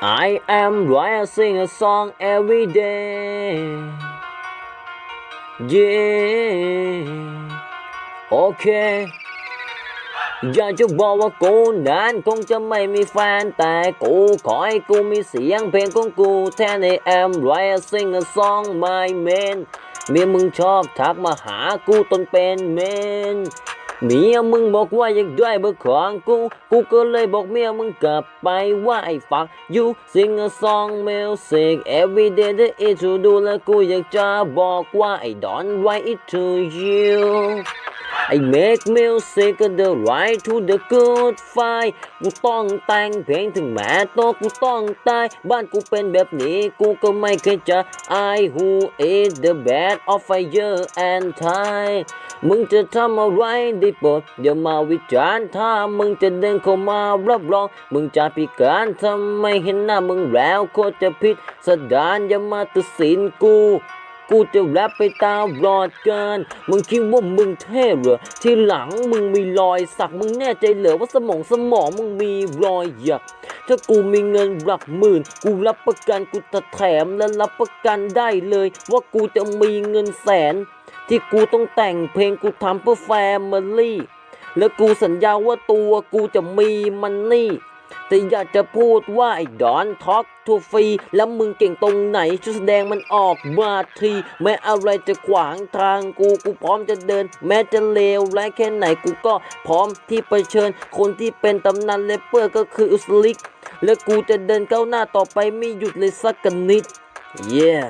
I am writing a song every day yeah โอเคอยากจะบอกว่ากูนั้นคงจะไม่มีแฟนแต่กูขอให้กูมีเสียงเพลงของกูแทน I am writing a song my man เมียมึงชอบทักมาหากูตนเป็นเมน เมียมึงบอกว่าอยากได้เบอร์ของกู กูก็เลยบอกเมียมึงกลับไปว่าไอ้ฟัก you sing a song music every day that it to do และกูอยากจะบอกว่าไอ้ don't write it to you I make music the right to the good fight กูต้องแต่งเพลงถึงแม้ตัวกูต้องตาย บ้านกูเป็นแบบนี้กูก็ไม่เคยจะ I who is the bad of fire and time มึงจะทำอะไรได้โปรดอย่ามาวิจารณ์ถ้ามึงจะเดินเข้ามารับรอง มึงจะพิการทำไมเห็นหน้ามึงแล้วโคตรจะผิดสดานอย่ามาตัดสินกู กูจะแรปไปตามรอดกันมึงคิดว่ามึงเท่เหรอ ที่หลังมึงมีรอยสัก มึงแน่ใจเหรอว่าสมองสมองมึงมีรอยหยักถ้ากูมีเงินหลักหมื่น กูรับประกันกูจะแถมและรับประกันได้เลย ว่ากูจะมีเงินแสน ที่กูต้องแต่งเพลงกูทำเพื่อแฟมิลี่ แล้วกูสัญญาว่าตัวกูจะมีมันนี่ แต่อยากจะพูดว่าไอ้ดอนท็อกทูฟรีแล้วมึงเก่งตรงไหนช่วยแสดงมันออกมาทีแม้อะไรจะขวางทางกูกูพร้อมจะเดิน แม้จะเลวร้ายแค่ไหนกูก็พร้อมที่เผชิญ คนที่เป็นตำนานเลปเปอร์ก็คืออุสลิก และกูจะเดินก้าวหน้าต่อไปไม่หยุดเลยสักกันนิด yeah